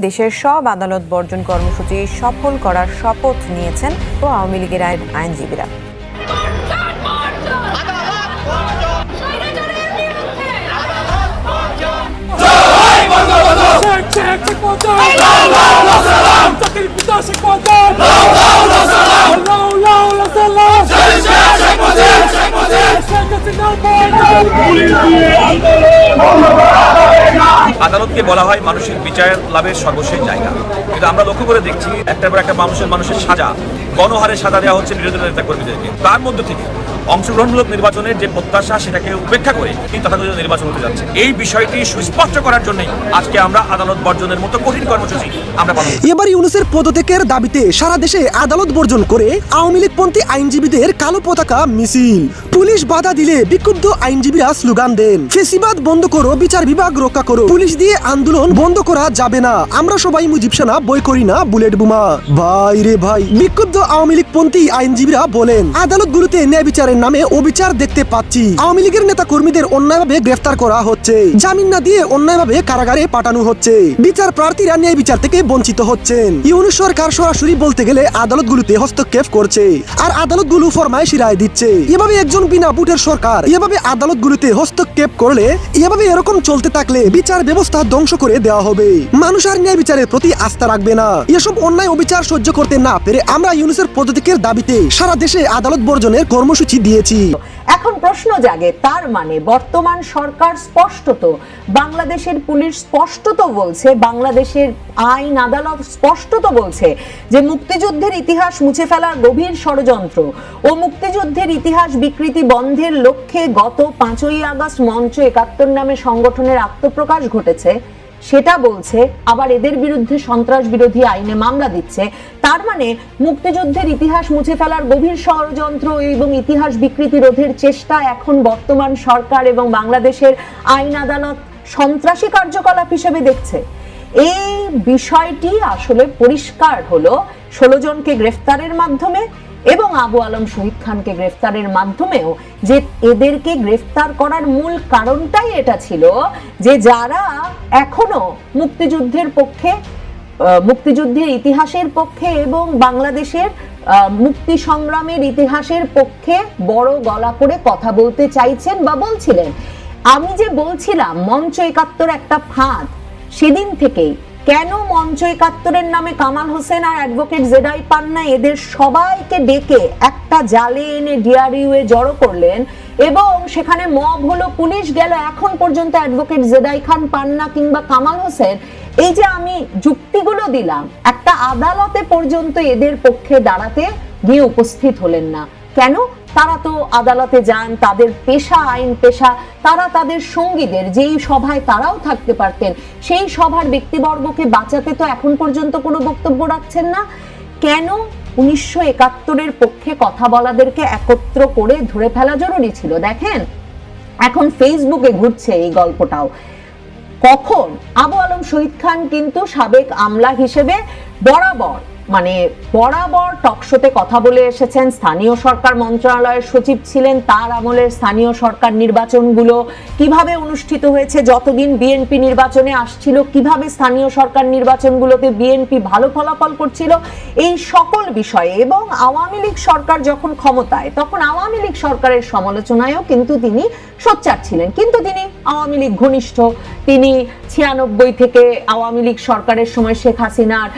দেশের সব আদালত বর্জন কর্মসূচি সফল করার শপথ নিয়েছেন ও আওয়ামী লীগের আইন- আইনজীবীরা check আদালতকে বলা হয় মানুষের বিচার লাভের সর্বশেষ জায়গা। কিন্তু আমরা লক্ষ্য করে দেখছি, একটার পর একটা মানুষের মানুষের সাজা, গণহারে সাজা দেওয়া হচ্ছে বিরোধী নেতা কর্মীদেরকে তার মধ্যে থেকে অংশগ্রহণমূলক নির্বাচনের যে প্রত্যাশা সেটাকে উপেক্ষা করে এই তথাকথিত নির্বাচন হতে যাচ্ছে এই বিষয়টি সুস্পষ্ট করার জন্যই আজকে আমরা আদালত বর্জনের মতো কঠিন কর্মসূচি আমরা এবার ইউনুসের পদত্যাগের দাবিতে সারা দেশে আদালত বর্জন করে আওয়ামী লীগপন্থী আইনজীবীদের কালো পতাকা মিছিল। পুলিশ বাধা দিলে বিক্ষুব্ধ আইনজীবীরা স্লোগান দেন, ফেসিবাদ বন্ধ করো, বিচার বিভাগ রক্ষা করো। পুলিশ দিয়ে আন্দোলন বন্ধ করা যাবে না। আমরা সবাই মুজিব সেনা, বই করি না, বুলেট বোমা। ভাই রে ভাই, বিক্ষুব্ধ আওয়ামী লীগপন্থী আইনজীবীরা বলেন আদালত আদালতগুলোতে ন্যায় বিচারের নামে অবিচার দেখতে পাচ্ছি। আওয়ামী লীগের নেতা কর্মীদের অন্যায়ভাবে গ্রেফতার করা হচ্ছে। জামিন না দিয়ে অন্যায়ভাবে কারাগারে পাঠানো হচ্ছে। বিচার প্রার্থীরা ন্যায় বিচার থেকে বঞ্চিত হচ্ছেন। ইউনুস সরকার সরাসরি বলতে গেলে আদালতগুলোতে হস্তক্ষেপ করছে। আর আদালতগুলো ফরমাইশি রায় দিচ্ছে। এভাবে একজন বিনা বুটের সরকার এভাবে আদালতগুলোতে হস্তক্ষেপ করলে এভাবে এরকম চলতে থাকলে বিচার ব্যবস্থা ধ্বংস করে দেওয়া হবে। মানুষ আর ন্যায় বিচারের প্রতি আস্থা রাখবে না। এসব অন্যায় অবিচার সহ্য করতে না পেরে আমরা ইউনুসের পদত্যাগের দাবিতে সারা দেশে আদালত বর্জনের কর্মসূচি দিয়েছি। এখন প্রশ্ন জাগে, তার মানে বর্তমান সরকার স্পষ্টত, বাংলাদেশের পুলিশ স্পষ্টত বলছে, বাংলাদেশের আইন আদালত স্পষ্টত বলছে যে মুক্তিযুদ্ধের ইতিহাস মুছে ফেলার গভীর ষড়যন্ত্র ও মুক্তিযুদ্ধের ইতিহাস বিকৃতি বন্ধের লক্ষ্যে গত পাঁচই আগস্ট মঞ্চ একাত্তর নামে সংগঠনের আত্মপ্রকাশ ঘটেছে। সেটা বলছে, আবার এদের বিরুদ্ধে সন্ত্রাস বিরোধী আইনে মামলা দিচ্ছে। তার মানে মুক্তিযুদ্ধের ইতিহাস মুছে ফেলার গভীর ষড়যন্ত্র এবং ইতিহাস বিকৃতি রোধের চেষ্টা এখন বর্তমান সরকার এবং বাংলাদেশের আইন আদালত সন্ত্রাসী কার্যকলাপ হিসেবে দেখছে। এই বিষয়টি আসলে পরিষ্কার হলো, ষোলো জনকে গ্রেফতারের মাধ্যমে এবং আবু আলম শহীদ খানকে গ্রেফতারের মাধ্যমেও যে এদেরকে গ্রেফতার করার মূল কারণটাই এটা ছিল যে যারা এখনও মুক্তিযুদ্ধের পক্ষে মুক্তিযুদ্ধের ইতিহাসের পক্ষে এবং বাংলাদেশের মুক্তি সংগ্রামের ইতিহাসের পক্ষে বড় গলা করে কথা বলতে চাইছেন বা বলছিলেন। আমি যে বলছিলাম, মঞ্চ একাত্তর একটা ফাঁদ, সেদিন থেকেই কেন মঞ্চ একাত্তরের নামে কামাল হোসেন আর অ্যাডভোকেট জেডাই পান্না এদের সবাইকে ডেকে একটা জালে এনে ডিআরইউ জড়ো করলেন এবং সেখানে মব হলো পুলিশ গেল। এখন পর্যন্ত অ্যাডভোকেট জেদাই খান পান্না কিংবা কামাল হোসেন, এই যে আমি যুক্তিগুলো দিলাম, একটা আদালতে পর্যন্ত এদের পক্ষে দাঁড়াতে গিয়ে উপস্থিত হলেন না। কেন? তারা তো আদালতে যান, তাদের পেশা, আইন পেশা, তারা তাদের সঙ্গীদের, যেই সভায় তারাও থাকতে পারতেন, সেই সভার ব্যক্তিবর্গকে বাঁচাতে তো এখন পর্যন্ত কোনো বক্তব্য রাখছেন না। কেন উনিশশো একাত্তরের পক্ষে কথা বলাদেরকে একত্র করে ধরে ফেলা জরুরি ছিল? দেখেন, এখন ফেসবুকে ঘুরছে এই গল্পটাও। কখন? আবু আলম শহীদ খান কিন্তু সাবেক আমলা হিসেবে বরাবর মানে বরাবর টকশোতে কথা বলে এসেছেন স্থানীয় সরকার মন্ত্রণালয়ের সচিব ছিলেন, তার আমলের স্থানীয় সরকার নির্বাচনগুলো কীভাবে অনুষ্ঠিত হয়েছে, যতদিন বিএনপি নির্বাচনে আসছিল, কীভাবে স্থানীয় সরকার নির্বাচনগুলোতে বিএনপি ভালো ফলাফল করছিল, এই সকল বিষয়ে। এবং আওয়ামী লীগ সরকার যখন ক্ষমতায়, তখন আওয়ামী লীগ সরকারের সমালোচনায়ও কিন্তু তিনি সোচ্চার ছিলেন। কিন্তু তিনি আওয়ামী লীগ ঘনিষ্ঠ, তিনি ছিয়ানব্বই থেকে আওয়ামী লীগ সরকারের সময় শেখ হাসিনার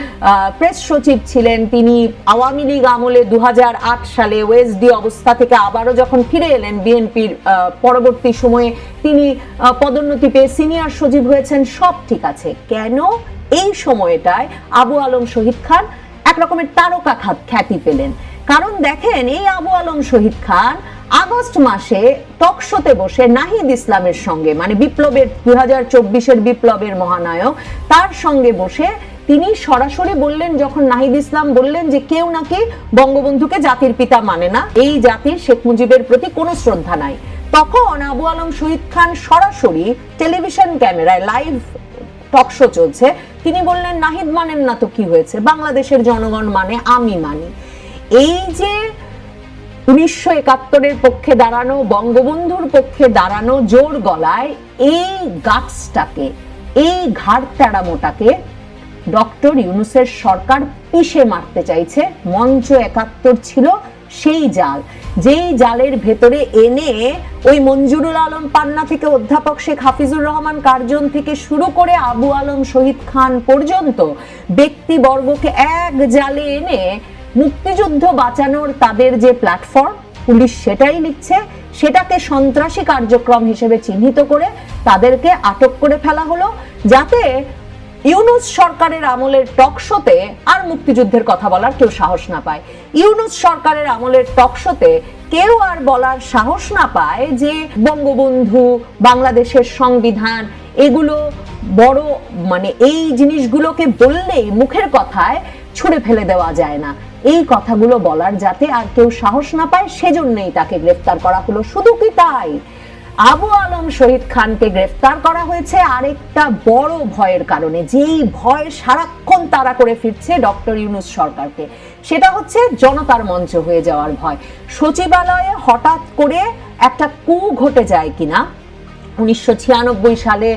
প্রেস সচিব ছিলেন তিনি আওয়ামী লীগ আমলে দু হাজার আট সালে ওয়েসডি অবস্থা থেকে আবারও যখন ফিরে এলেন বিএনপির পরবর্তী সময়ে তিনি পদোন্নতি পেয়ে সিনিয়র সচিব হয়েছেন। সব ঠিক আছে। কেন? এই সময়টায় আবু আলম শহীদ খান এক রকমের তারকা খাত খ্যাতি পেলেন। কারণ দেখেন, এই আবু আলম শহীদ খান আগস্ট মাসে টকশোতে বসে নাহিদ ইসলামের সঙ্গে মানে বিপ্লবের দুই হাজার চব্বিশের বিপ্লবের মহানায়ক, তার সঙ্গে বসে তিনি সরাসরি বললেন, যখন নাহিদ ইসলাম বললেন যে কেউ নাকি বঙ্গবন্ধুকে জাতির পিতা মানে না, এই জাতির শেখ মুজিবের প্রতি কোনো শ্রদ্ধা নাই। তখন আবু আলম শহীদ খান সরাসরি টেলিভিশন ক্যামেরায় লাইভ টক শো চলছে। তিনি বললেন, নাহিদ মানেন না তো কি হয়েছে? বাংলাদেশের জনগণ মানে আমি মানি। এই যে উনিশশো একাত্তরের পক্ষে দাঁড়ানো, বঙ্গবন্ধুর পক্ষে দাঁড়ানো জোর গলায় এই গাছটাকে, এই ঘাড় তেড়ামোটাকে ডক্টর ইউনুসের সরকার পিষে মারতে চাইছে। মঞ্চ একাত্তর ছিল সেই জাল। যেই জালের ভেতরে এনে ওই মঞ্জুরুল আলম পান্না থেকে অধ্যাপক শেখ হাফিজুর রহমান কার্জন থেকে শুরু করে আবু আলম শহীদ খান পর্যন্ত ব্যক্তিবর্গকে এক জালে এনে মুক্তিযুদ্ধ বাঁচানোর তাদের যে প্ল্যাটফর্ম, পুলিশ সেটাই লিখছে। সেটাকে সন্ত্রাসী কার্যক্রম হিসেবে চিহ্নিত করে তাদেরকে আটক করে ফেলা হলো। যাতে ইউনুস সরকারের আমলের টকশোতে আর মুক্তিযুদ্ধের কথা বলার কেউ সাহস না পায়। ইউনুস সরকারের আমলের টকশোতে কেউ আর বলার সাহস না পায় যে বঙ্গবন্ধু, বাংলাদেশের সংবিধান, এগুলো বড় মানে এই জিনিসগুলোকে বললেই মুখের কথায় ছুঁড়ে ফেলে দেওয়া যায় না। এই কথাগুলো বলার যাতে আর কেউ সাহস না পায়, সেজন্যই তাকে গ্রেফতার করা হলো। শুধু কি তাই? আবু আলম শহীদ খানকে গ্রেফতার করা হয়েছে। আরেকটা বড় ভয়ের কারণে, যেই ভয় সারাক্ষণ তারা করে ফিরছে ডক্টর ইউনুস সরকারকে, সেটা হচ্ছে জনতার মঞ্চ হয়ে যাওয়ার ভয়। সচিবালয়ে হঠাৎ করে একটা কু ঘটে যায় কিনা উনিশশো সালে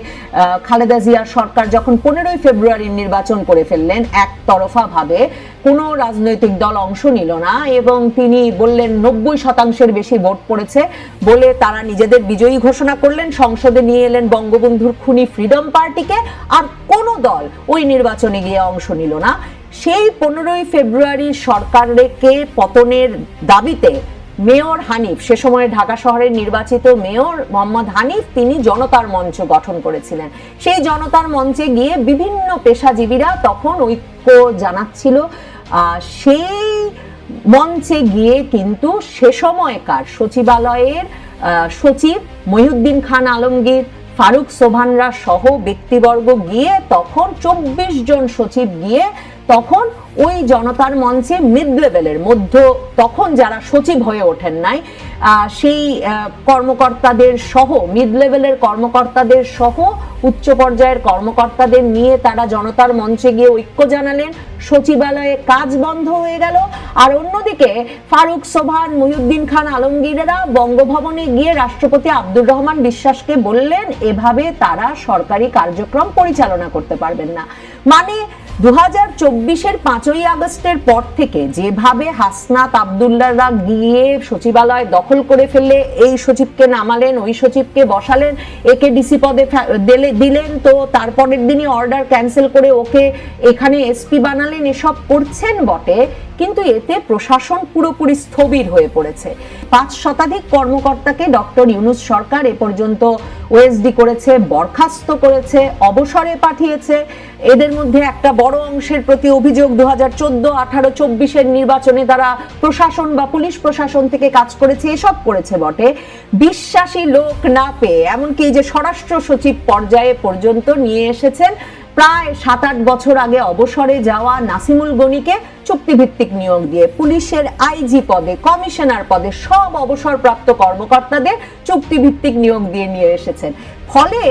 খালেদা জিয়ার সরকার যখন পনেরোই ফেব্রুয়ারির নির্বাচন করে ফেললেন একতরফা ভাবে কোনো রাজনৈতিক দল অংশ নিল না এবং তিনি বললেন নব্বই শতাংশের বেশি ভোট পড়েছে বলে তারা নিজেদের বিজয়ী ঘোষণা করলেন। সংসদে নিয়ে এলেন বঙ্গবন্ধুর খুনি ফ্রিডম পার্টিকে। আর কোনো দল ওই নির্বাচনে গিয়ে অংশ নিল না। সেই পনেরোই ফেব্রুয়ারি সরকারকে পতনের দাবিতে মেয়র হানিফ, সে সময় ঢাকা শহরের নির্বাচিত মেয়র মোহাম্মদ হানিফ, তিনি জনতার মঞ্চ গঠন করেছিলেন। সেই জনতার মঞ্চে গিয়ে বিভিন্ন পেশাজীবীরা তখন ঐক্য জানাচ্ছিল। সেই মঞ্চে গিয়ে কিন্তু সে সময়কার সচিবালয়ের সচিব মহিউদ্দিন খান আলমগীর, ফারুক সোভানরা সহ ব্যক্তিবর্গ গিয়ে তখন চব্বিশ জন সচিব গিয়ে তখন ওই জনতার মঞ্চে মিড লেভেলের মধ্য, তখন যারা সচিব হয়ে ওঠেন নাই সেই কর্মকর্তাদের সহ মিড লেভেলের কর্মকর্তাদের সহ, উচ্চ পর্যায়ের কর্মকর্তাদের নিয়ে তারা জনতার মঞ্চে গিয়ে ঐক্য জানালেন। সচিবালয়ে কাজ বন্ধ হয়ে গেল। আর অন্যদিকে ফারুক সোভান মহিউদ্দিন খান আলমগীরেরা বঙ্গভবনে গিয়ে রাষ্ট্রপতি আব্দুর রহমান বিশ্বাসকে বললেন, এভাবে তারা সরকারি কার্যক্রম পরিচালনা করতে পারবেন না। মানে দু হাজার চব্বিশের পাঁচই আগস্টের পর থেকে যেভাবে হাসনাত আবদুল্লারা গিয়ে সচিবালয় দখল করে ফেললে, এই সচিবকে নামালেন, ওই সচিবকে বসালেন একে ডিসি পদে দিলেন, তো তারপরের দিনই অর্ডার ক্যান্সেল করে ওকে এখানে এসপি বানালেন। এসব করছেন বটে। কিন্তু এতে প্রশাসন পুরোপুরি স্থবির হয়ে পড়েছে। পাঁচ শতাধিক কর্মকর্তাকে ডক্টর ইউনুস সরকার এ পর্যন্ত ওএসডি করেছে, বরখাস্ত করেছে, অবসরে পাঠিয়েছে। এদের মধ্যে একটা বড় অংশের প্রতি অভিযোগ দু হাজার চোদ্দ, আঠারো, চব্বিশের নির্বাচনে তারা প্রশাসন বা পুলিশ প্রশাসন থেকে কাজ করেছে, এসব করেছে বটে। বিশ্বাসী লোক না পেয়ে, এমনকি যে স্বরাষ্ট্র সচিব পর্যায়ে পর্যন্ত নিয়ে এসেছেন প্রায় সাত আট বছর আগে অবসরে যাওয়া নাসিমুল গনিকে চুক্তিভিত্তিক নিয়োগ দিয়ে পুলিশের আইজি পদে, কমিশনার পদে সব অবসরপ্রাপ্ত কর্মকর্তাদের চুক্তিভিত্তিক নিয়োগ দিয়ে নিয়ে এসেছেন। ফলে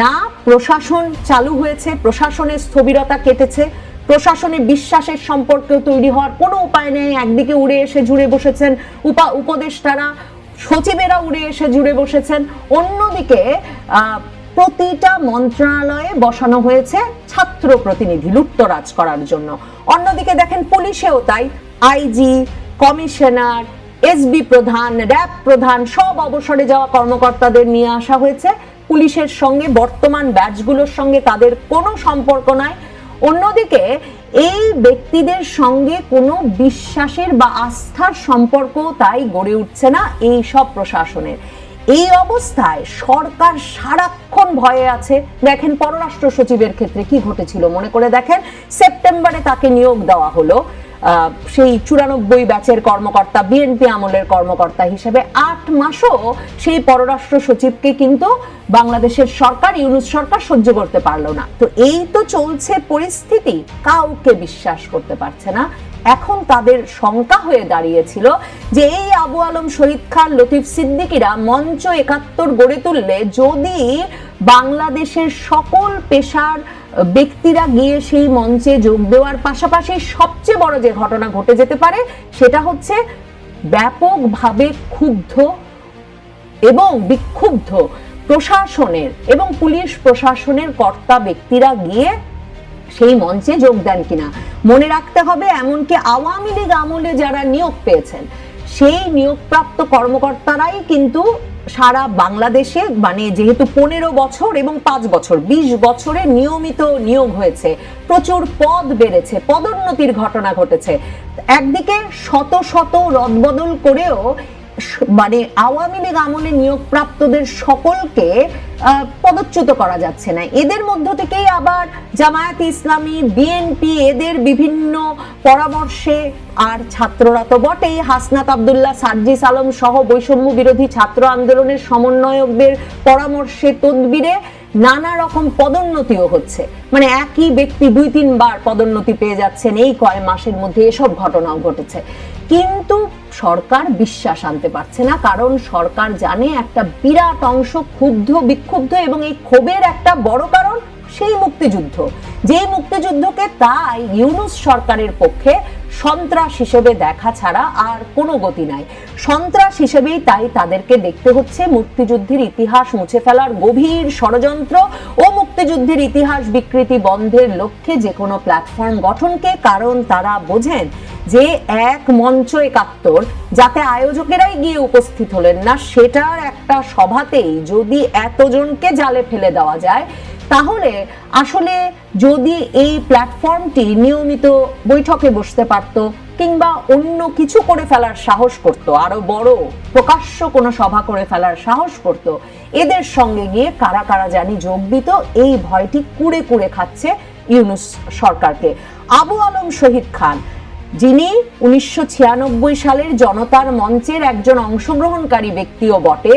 না প্রশাসন চালু হয়েছে, প্রশাসনের স্থবিরতা কেটেছে প্রশাসনে বিশ্বাসের সম্পর্কেও তৈরি হওয়ার কোনো উপায় নেই, একদিকে উড়ে এসে জুড়ে বসেছেন উপা, উপদেষ্টারা, সচিবেরা উড়ে এসে জুড়ে বসেছেন, অন্যদিকে প্রতিটা মন্ত্রণালয়ে বসানো হয়েছে ছাত্র প্রতিনিধি লুটতরাজ করার জন্য। অন্যদিকে দেখেন পুলিশেও তাই। আইজি, কমিশনার, এসবি প্রধান, র্যাব প্রধান, সব অবসরে যাওয়া কর্মকর্তাদের নিয়ে আসা হয়েছে। পুলিশের সঙ্গে বর্তমান ব্যাচগুলোর সঙ্গে তাদের কোনো সম্পর্ক নাই। অন্যদিকে এই ব্যক্তিদের সঙ্গে কোনো বিশ্বাসের বা আস্থার সম্পর্ক তাই গড়ে উঠছে না এই সব প্রশাসনের। এই অবস্থায় সরকার সারাক্ষণ ভয়ে আছে? দেখেন পররাষ্ট্র সচিবের ক্ষেত্রে কি ঘটেছিল? মনে করে দেখেন, সেপ্টেম্বরে তাকে নিয়োগ দেওয়া হলো। সেই চুরানব্বই ব্যাচের কর্মকর্তা, বিএনপি আমলের কর্মকর্তা হিসেবে আট মাসও সেই পররাষ্ট্র সচিবকে কিন্তু বাংলাদেশের সরকার, ইউনুস সরকার সহ্য করতে পারল না। তো এই তো চলছে পরিস্থিতি, কাউকে বিশ্বাস করতে পারছে না। এখন তাদের শঙ্কা হয়ে দাঁড়িয়েছিল যে এই আবু আলম শহীদ খান, লতিফ সিদ্দিকিরা মঞ্চ একাত্তর গড়ে তুললে যদি বাংলাদেশের সকল পেশার ব্যক্তিরা গিয়ে সেই মঞ্চে যোগ দেওয়ার পাশাপাশি সবচেয়ে বড় যে ঘটনা ঘটে যেতে পারে, সেটা হচ্ছে ব্যাপকভাবে ক্ষুব্ধ এবং বিক্ষুব্ধ প্রশাসনের এবং পুলিশ প্রশাসনের কর্তা ব্যক্তিরা গিয়ে সেই মঞ্চে যোগ দেন কিনা। মনে রাখতে হবে, এমনকি আওয়ামী লীগ আমলে যারা নিয়োগ পেয়েছেন, সেই নিয়োগপ্রাপ্ত কর্মকর্তারাই কিন্তু সারা বাংলাদেশে মানে যেহেতু পনেরো বছর এবং পাঁচ বছর, বিশ বছরে নিয়মিত নিয়োগ হয়েছে। প্রচুর পদ বেড়েছে, পদোন্নতির ঘটনা ঘটেছে। একদিকে শত শত রদবদল করেও মানে আওয়ামী লীগ আমলে নিয়োগপ্রাপ্তদের সকলকে পদচ্যুত করা যাচ্ছে না। এদের মধ্য থেকেই আবার জামায়াত ইসলামী, বিএনপি, এদের বিভিন্ন পরামর্শে আর ছাত্ররা তো বটেই। হাসনাত আবদুল্লাহ আলম সহ বৈষম্য বিরোধী ছাত্র আন্দোলনের সমন্বয়কদের পরামর্শে তদবিরে নানা রকম পদোন্নতিও হচ্ছে। মানে একই ব্যক্তি দুই তিনবার পদোন্নতি পেয়ে যাচ্ছেন এই কয় মাসের মধ্যে এসব ঘটনাও ঘটেছে। কিন্তু সরকার বিশ্বাস আনতে পারছে না, কারণ সরকার জানে একটা বিরাট অংশ ক্ষুব্ধ, বিক্ষুব্ধ এবং এই ক্ষোভের একটা বড় কারণ সেই মুক্তিযুদ্ধ। যেই মুক্তিযুদ্ধকে তাই ইউনুস সরকারের পক্ষে সন্ত্রাস হিসেবে দেখা ছাড়া আর কোনো গতি নাই। সন্ত্রাস হিসেবেই তাই তাদেরকে দেখতে হচ্ছে। মুক্তিযুদ্ধের ইতিহাস মুছে ফেলার গভীর ষড়যন্ত্র ও মুক্তিযুদ্ধের ইতিহাস বিকৃতি বন্ধের লক্ষ্যে যে কোনো প্ল্যাটফর্ম গঠনকে, কারণ তারা বোঝেন যে এক মঞ্চ একাত্তর, যাতে আয়োজকেরাই গিয়ে উপস্থিত হলেন না, সেটার একটা সভাতেই যদি এতজনকে জালে ফেলে দেওয়া যায় তাহলে আসলে যদি এই প্ল্যাটফর্মটি নিয়মিত বৈঠকে বসতে পারত কিংবা অন্য কিছু করে ফেলার সাহস করত, আরও বড় প্রকাশ্য কোনো সভা করে ফেলার সাহস করত, এদের সঙ্গে গিয়ে কারা কারা জানি যোগ দিত, এই ভয়টি কুড়ে কুড়ে খাচ্ছে ইউনুস সরকারকে। আবু আলম শহীদ খান, যিনি উনিশশো ছিয়ানব্বই সালের জনতার মঞ্চের একজন অংশগ্রহণকারী ব্যক্তিও বটে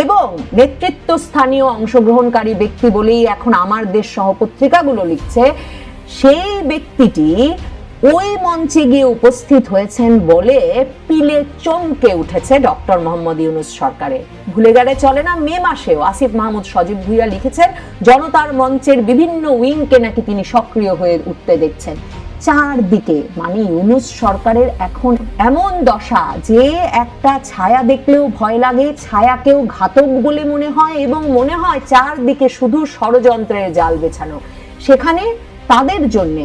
এবং নেতৃত্ব স্থানীয় অংশগ্রহণকারী ব্যক্তি বলেই এখন আমার দেশ সহ পত্রিকাগুলো লিখছে, সেই ব্যক্তিটি ওই মঞ্চে গিয়ে উপস্থিত হয়েছেন বলে পিলে চমকে উঠেছে ডক্টর মোহাম্মদ ইউনুস সরকারে। ভুলে গেলে চলে না, মে মাসেও আসিফ মাহমুদ সজীব ভুইয়া লিখেছেন, জনতার মঞ্চের বিভিন্ন উইংকে নাকি তিনি সক্রিয় হয়ে উঠতে দেখছেন। চারদিকে মানে ইউনুস সরকারের এখন এমন দশা যে একটা ছায়া দেখলেও ভয় লাগে, ছায়াকেও ঘাতক বলে মনে হয় এবং মনে হয় চারদিকে শুধু ষড়যন্ত্রের জাল বেছানো। সেখানে তাদের জন্য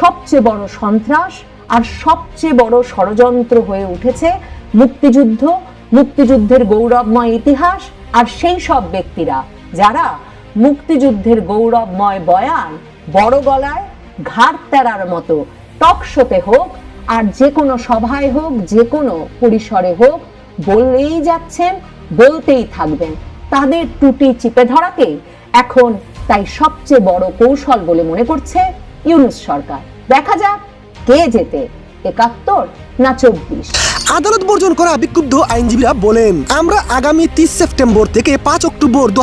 সবচেয়ে বড় সন্ত্রাস আর সবচেয়ে বড় ষড়যন্ত্র হয়ে উঠেছে মুক্তিযুদ্ধ, মুক্তিযুদ্ধের গৌরবময় ইতিহাস আর সেই সব ব্যক্তিরা যারা মুক্তিযুদ্ধের গৌরবময় বয়ান বড় গলায় ঘাড় তেরার মতো। টক শোতে হোক, আর যে কোনো সভায় হোক, যে কোনো পরিসরে হোক, বললেই যাচ্ছেন, বলতেই থাকবেন। তাদের টুটি চিপে ধরাকে এখন তাই সবচেয়ে বড় কৌশল বলে মনে করছে ইউনুস সরকার। দেখা যাক কে যেতে একাত্তর না চব্বিশ? আদালত বর্জন করা বিক্ষুব্ধ আইনজীবীরা বলেন, আমরা আগামী তিরিশ সেপ্টেম্বর থেকে পাঁচ অক্টোবর দু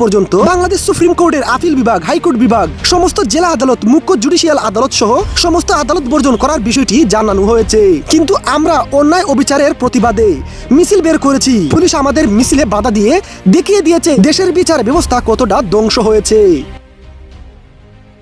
পর্যন্ত বাংলাদেশ সুপ্রিম কোর্টের আপিল বিভাগ, হাইকোর্ট বিভাগ, সমস্ত জেলা আদালত, মুখ্য জুডিশিয়াল আদালত সহ সমস্ত আদালত বর্জন করার বিষয়টি জানানো হয়েছে। কিন্তু আমরা অন্যায় অবিচারের প্রতিবাদে মিছিল বের করেছি। পুলিশ আমাদের মিছিলে বাধা দিয়ে দেখিয়ে দিয়েছে দেশের বিচার ব্যবস্থা কতটা ধ্বংস হয়েছে।